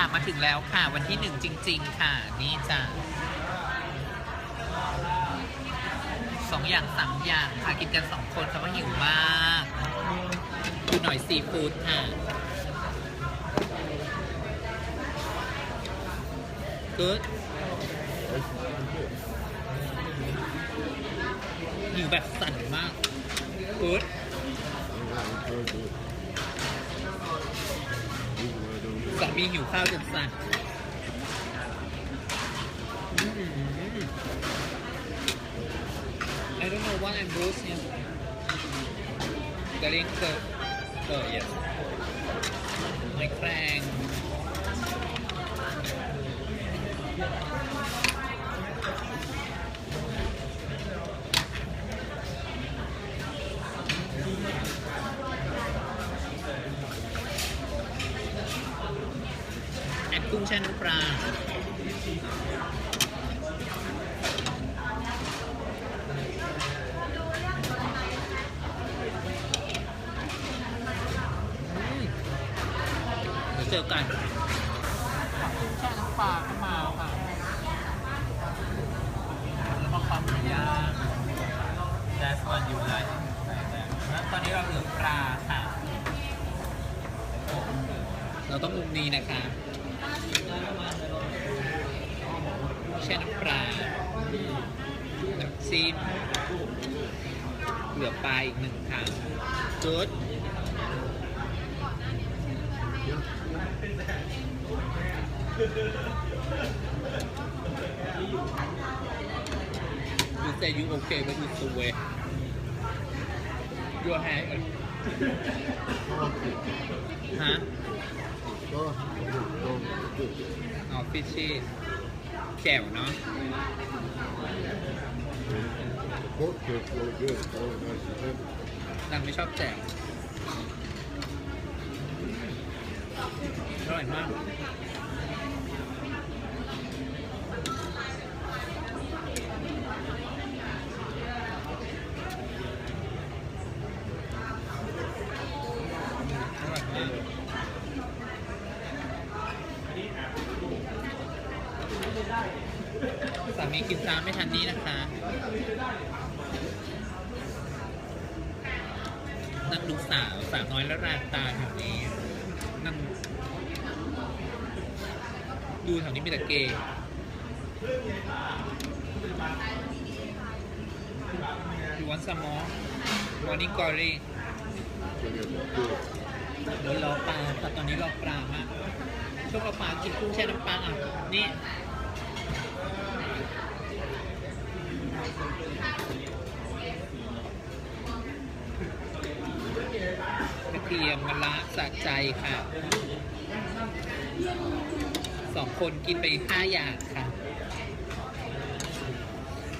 ค่ะมาถึงแล้วค่ะ วันที่หนึ่งจริง ๆ ค่ะ นี่จ้ะสองอย่างสามอย่างค่ะกินกันสองคนค่ะว่าหิวมากดูหน่อยซีฟู้ดค่ะกูดหิวแบบสั่นมากกูด สามีหิวข้าวจนสั่นอื้อหือ I don't know what I'm losing. The link, the, oh yes. My crank. แช่น้ำปลาเดี๋ยวเจอกันแช่น้ำปลาก็มาค่ะแล้วก็ความหมูย่าง That's what you like แล้วตอนนี้เราเหลือปลาค่ะ เราต้องมุมนี้นะคะแช่น้ำปลาน้ำจิ้มเหลือปลาอีกหนึ่งครั้งจุด You say you okay, but it's the way. Your hand. ฮะอ๋อฟิชชี่ แจ่วเนาะนังไม่ชอบแจ่วอร่อยมาก อร่อยมากสามีกินตานนี้นะคะนั่งดูสาวสาวน้อยแล้วราตาแถวนี้นั่งดูแถวนี้มีแต่เกย์ยูวันสมอวานิกอรี่เดี๋ยวรอปลาแต่ตอนนี้รอปลามากช่วงเราปลากินกุ้งแช่น้ำปลาอะนี่ กระเทียมมะระสะใจค่ะ สองคนกินไปห้าอย่างค่ะ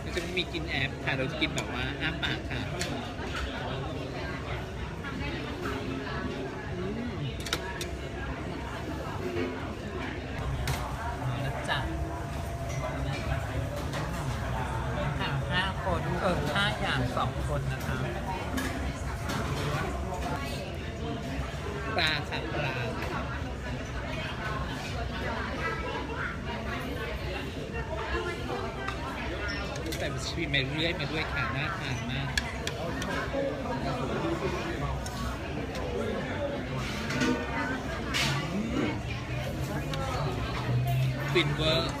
เราจะไม่มีกินแอปค่ะ เราจะกินแบบว่าอ้าปากค่ะมาจ้ะค่ะห้าคนเออห้าอย่างสองคนนะคะปลาค่ะปลาค่ะแต่ ชีวิตมาเรื่อยมาด้วยค่ะน่าทานมากฟินเวอร์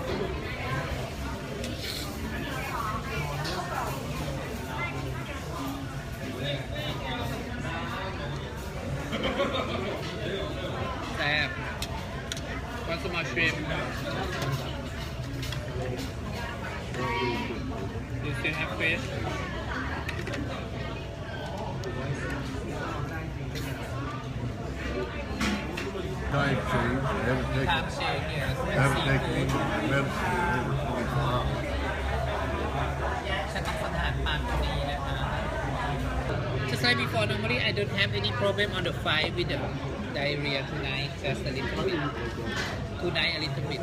แซ่บวันสมาชิม ดูเซนแอปเฟส Diet change. Haven't ทาม taken, เชคเนี่ย haven't ซี taken ฟู้ด any medicine in over 24 hours. ฉันต้องสันหารปานนี้นะคะ Just like before, normally I don't have any problem on the fight with the diarrhea tonight, just a little bit. Tonight a little bit.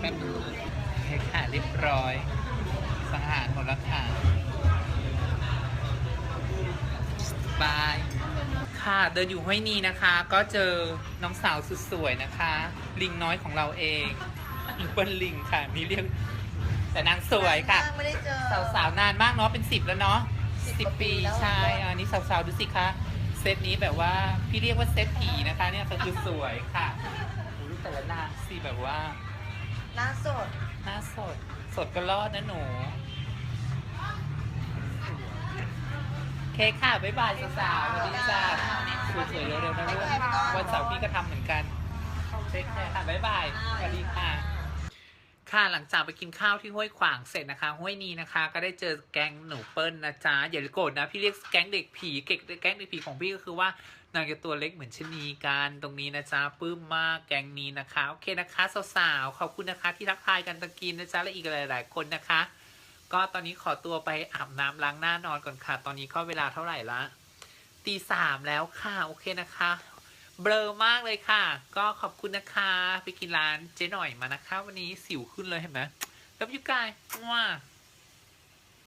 แป๊บนึงนะโอเคค่ะเรียบร้อย สังหารหมดแล้วค่ะบาย ค่ะ เดินอยู่ห้วยนี้นะคะ ก็เจอน้องสาวสุดสวยนะคะ ลิงน้อยของเราเองเปิ้ลลิงค่ะ นี่เรียกแต่นางสวยค่ะ ไม่ได้เจอ สาวสาวๆนานมากเนาะเป็นสิบแล้วเนาะสิบสิบกว่าปีปีแล้ว ใช่อันนี้สาวๆดูสิคะเซตนี้แบบว่าพี่เรียกว่าเซตผีนะคะ เนี่ยก็คือสวยค่ะดูแต่ละนางสิแบบว่าหน้าสดหน้าสด สดก็รอดนะหนู เคค่ะ บ๊ายบายสาวๆสวัสดีจ้าสวยๆเร็วๆนะลูกวันเสาร์พี่ก็ทำเหมือนกันเช็คแค่ค่ะ บ๊ายบาย สวัสดีค่ะ ค่ะ หลังจากไปกินข้าวที่ห้วยขวางเสร็จนะคะ ห้วยนี้นะคะ ก็ได้เจอแก๊งหนูเปิ้ลนะจ๊ะ อย่าโกรธนะ พี่เรียกแก๊งเด็กผีเก๊งแก๊งเด็กผีของพี่ก็คือว่านางจะตัวเล็กเหมือนชะนีกันตรงนี้นะจ๊ะปลื้มมากแก๊งนี้นะคะ โอเคนะคะ สาวๆ ขอบคุณนะคะที่ทักทายกันตะกินนะจ๊ะ และอีกหลาย ๆ คนนะคะ ก็ตอนนี้ขอตัวไปอาบน้ำล้างหน้านอนก่อนค่ะ ตอนนี้ก็เวลาเท่าไหร่ละตีสามแล้วค่ะ โอเคนะคะ เบลอมากเลยค่ะ ก็ขอบคุณนะคะ ไปกินร้านเจ๊หน่อยมานะคะ วันนี้สิวขึ้นเลยเห็นไหมแล้วยูกายว้า